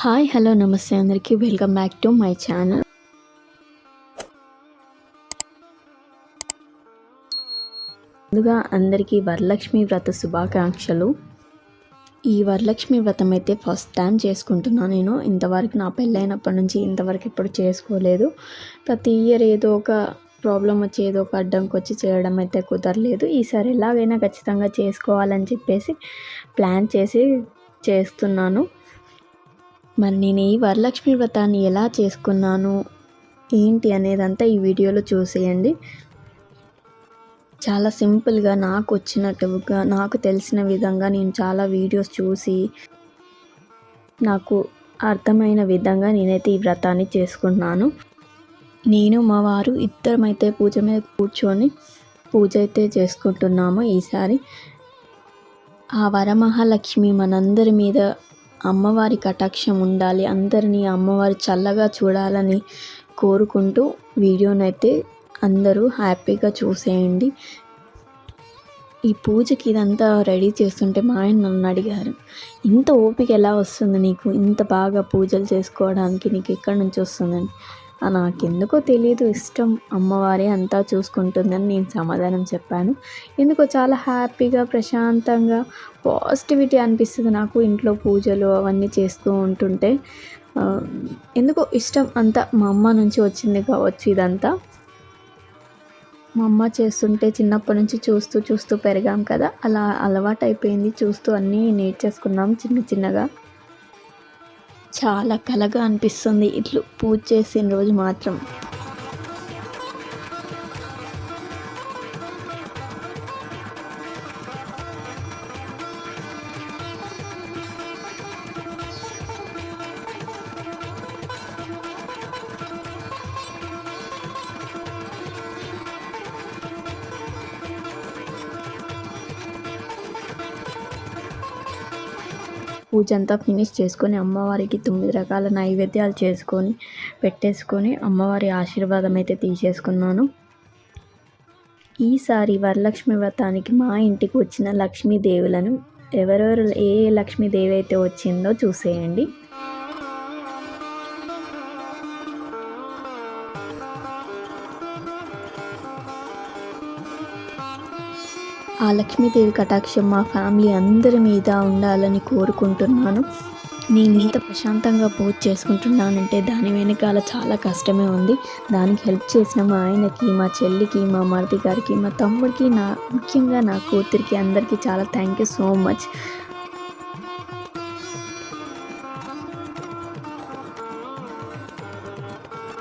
Hi hello నమస్తే అందరికీ. Welcome back to my channel. ముందుగా అందరికీ వరలక్ష్మి వ్రత శుభాకాంక్షలు. ఈ వరలక్ష్మి వ్రతం అయితే ఫస్ట్ టైం చేసుకుంటున్నాను నేను. ఇంతవరకు నా పెళ్ళైనప్పటి నుంచి ఇంతవరకు ఎప్పుడు చేసుకోలేదు. ప్రతి ఇయర్ ఏదో ఒక ప్రాబ్లం వచ్చి ఏదో ఒక అడ్డంకి వచ్చి చేయడం అయితే కుదరలేదు. ఈసారి ఎలాగైనా ఖచ్చితంగా చేసుకోవాలని చెప్పేసి ప్లాన్ చేసి చేస్తున్నాను. మరి నేను ఈ వరలక్ష్మి వ్రతాన్ని ఎలా చేసుకున్నాను? ఏంటి అనేదంతా ఈ వీడియోలో చూసేయండి. చాలా సింపుల్గా నాకు వచ్చినట్టుగా నాకు తెలిసిన విధంగా నేను చాలా వీడియోస్ చూసి నాకు అర్థమైన విధంగా నేనైతే ఈ వ్రతాన్ని చేసుకున్నాను. నేను మా వారు ఇద్దరమైతే పూజ మీద కూర్చొని పూజ అయితే చేసుకుంటున్నాము ఈసారి. ఆ వరమహాలక్ష్మి మనందరి మీద అమ్మవారి కటాక్షం ఉండాలి అందరినీ అమ్మవారు చల్లగా చూడాలని కోరుకుంటూ వీడియోనైతే అందరూ హ్యాపీగా చూసేయండి. ఈ పూజకి ఇదంతా రెడీ చేస్తుంటే మా ఆయన నన్ను అడిగారు ఇంత ఓపిక ఎలా వస్తుంది నీకు? ఇంత బాగా పూజలు చేసుకోవడానికి నీకు ఎక్కడి నుంచి వస్తుందని నాకెందుకో తెలియదు ఇష్టం. అమ్మవారే అంతా చూసుకుంటుందని నేను సమాధానం చెప్పాను. ఎందుకో చాలా హ్యాపీగా ప్రశాంతంగా పాజిటివిటీ అనిపిస్తుంది నాకు ఇంట్లో పూజలు అవన్నీ చేస్తూ ఉంటుంటే. ఎందుకో ఇష్టం అంతా మా అమ్మ నుంచి వచ్చింది కావచ్చు ఇదంతా. మా అమ్మ చేస్తుంటే చిన్నప్పటి నుంచి చూస్తూ చూస్తూ పెరిగాం కదా. అలా అలవాటు అయిపోయింది చూస్తూ అన్నీ నేర్చేసుకున్నాం చిన్న చిన్నగా. చాలా కలగా అనిపిస్తుంది. ఇట్లు పూజ చేసిన రోజు మాత్రం. పూజ అంతా ఫినిష్ చేసుకొని అమ్మవారికి తొమ్మిది రకాల నైవేద్యాలు చేసుకొని పెట్టేసుకొని అమ్మవారి ఆశీర్వాదం అయితే తీసేసుకున్నాను. ఈసారి వరలక్ష్మి వ్రతానికి మా ఇంటికి వచ్చిన లక్ష్మీదేవులను ఎవరెవరు ఏ లక్ష్మీదేవి అయితే వచ్చిందో చూసేయండి. ఆ లక్ష్మీదేవి కటాక్షం మా ఫ్యామిలీ అందరి మీద ఉండాలని కోరుకుంటున్నాను. నేను ఇంత ప్రశాంతంగా పూజ చేసుకుంటున్నానంటే దాని వెనకాల చాలా కష్టమే ఉంది. దానికి హెల్ప్ చేసిన మా ఆయనకి మా చెల్లికి మా మరిది గారికి మా తమ్ముడికి నా ముఖ్యంగా నా కూతురికి అందరికీ చాలా థ్యాంక్ యూ సో మచ్.